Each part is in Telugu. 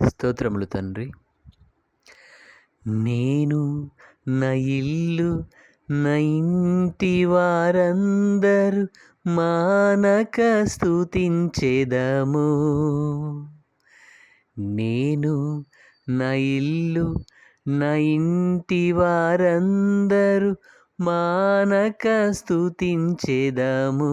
స్తోత్రములు తండ్రి. నేను నా ఇల్లు నా ఇంటి వారందరూ మానక స్థుతించేదము నేను నా ఇల్లు నా ఇంటి వారందరూ మానక స్థుతించేదము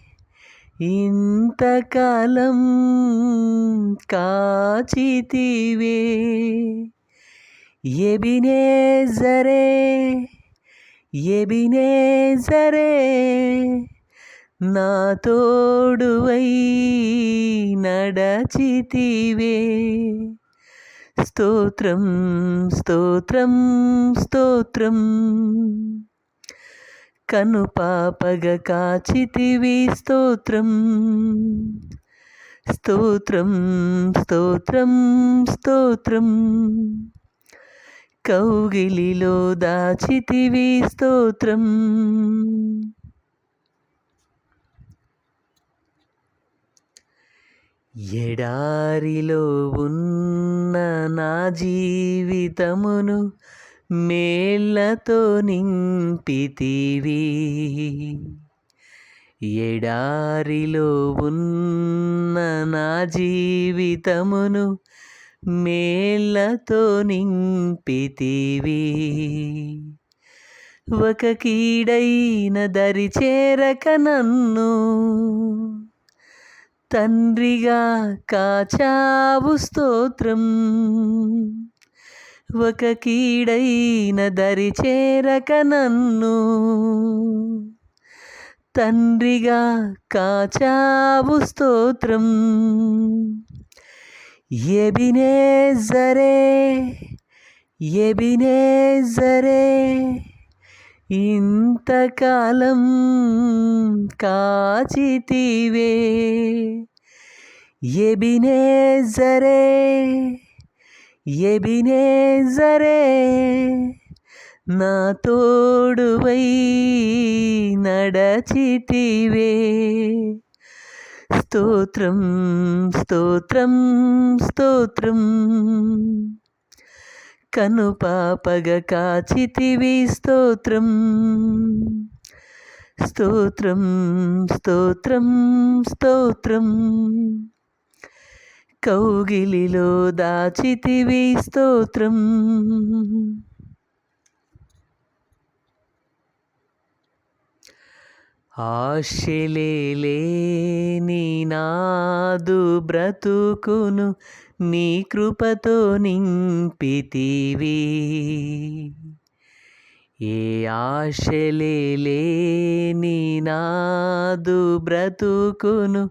ఇంతకాలం కాచితివే. ఎబినేజరే ఎబినేజరే నా తోడువై నడచితివే. స్తోత్రం స్తోత్రం స్తోత్రం. కను పాపగ కాచితివి స్తోత్రం. స్తోత్రం స్తోత్రం స్తోత్రం. కౌగిలిలో దాచితివి స్తోత్రం. ఎడారిలో ఉన్న నా జీవితమును మేళ్ళతో నింపితివి. ఎడారిలో ఉన్న నా జీవితమును మేళ్ళతో నింపితివి. ఒక కీడైన దరి చేరక నన్ను తండ్రిగా కాచావు స్తోత్రం. ఒక కీడైన దరి చేరక నన్ను తండ్రిగా కాచావు స్తోత్రం. ఎబినేజరే ఎబినేజరే ఇంతకాలం కాచితివే. ఎబినేజరే ఎబినేజరే నా తోడువై నడచితివే. స్తోత్రం స్తోత్రం స్తోత్రం. కను పాపగ కాచితివి స్తోత్రం. స్తోత్రం స్తోత్రం స్తోత్రం. కౌగిలిలో దాచితివి స్తోత్రం. ఆశలేని నాదు బ్రతుకును నీ కృపతో నింపితివి. ఏ ఆశలేని నాదు బ్రతుకును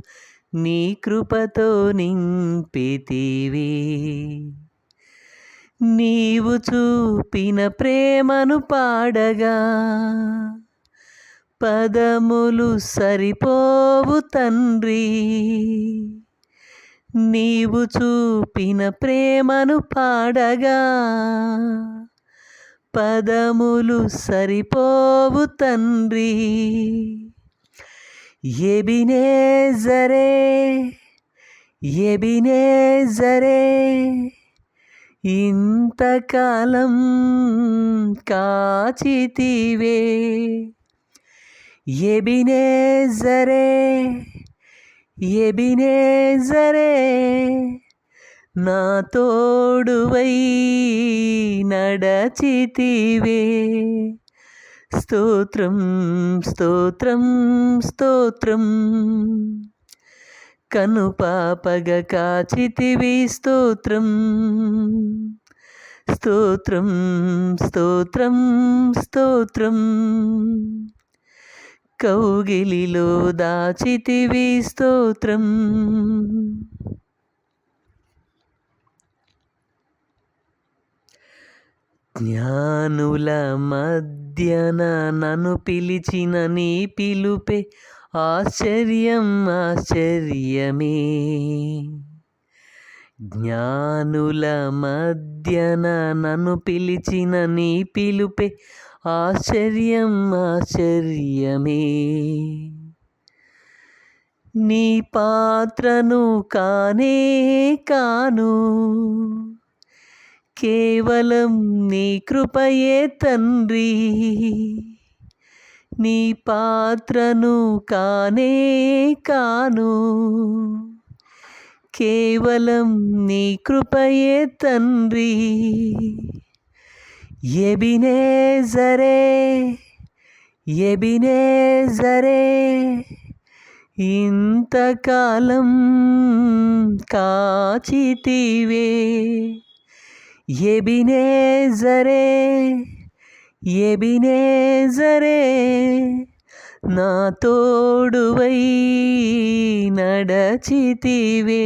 నీ కృపతో నింపితివి. నీవు చూపిన ప్రేమను పాడగా పదములు సరిపోవు తండ్రి. నీవు చూపిన ప్రేమను పాడగా పదములు సరిపోవు తండ్రి. ఎబినేజరే ఎబినేజరే ఇంతకాలం కాచితివే ఎబినేజరే ఎబినేజరే నా తోడువై నడచితివే స్తోత్రం స్తోత్రం స్తోత్రం. కను పాపగ కాచితివి స్తోత్రం. స్తోత్రం స్తోత్రం స్తోత్రం. కౌగిలిలో దాచితివి స్తోత్రం. జ్ఞానుల మధ్యన నన్ను పిలిచిన నీ పిలుపే. ఆశ్చర్యం ఆశ్చర్యమే. జ్ఞానుల మధ్యన నన్ను పిలిచిన నీ పిలుపే. ఆశ్చర్యం ఆశ్చర్యమే. నీ పాత్రను కానే కాను. కేవలం నీ కృపయే తండ్రి. నీ పాత్రను కానే కాను. కేవలం నీ కృపయే తండ్రి. ఎబినేజరే ఎబినేజరే ఇంతకాలం కాచితివే. ఎబినేజరే ఎబినేజరే నా తోడువై నడచితివే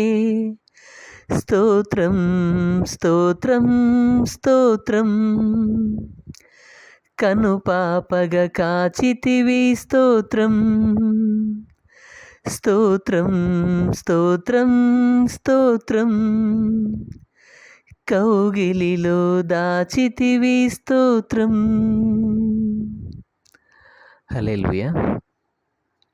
స్తోత్రం స్తోత్రం స్తోత్రం కనుపాపగ కాచితివి స్తోత్రం స్తోత్రం స్తోత్రం స్తోత్రం కౌగిలిలో దాచితివి స్తోత్రం. హల్లెలూయా.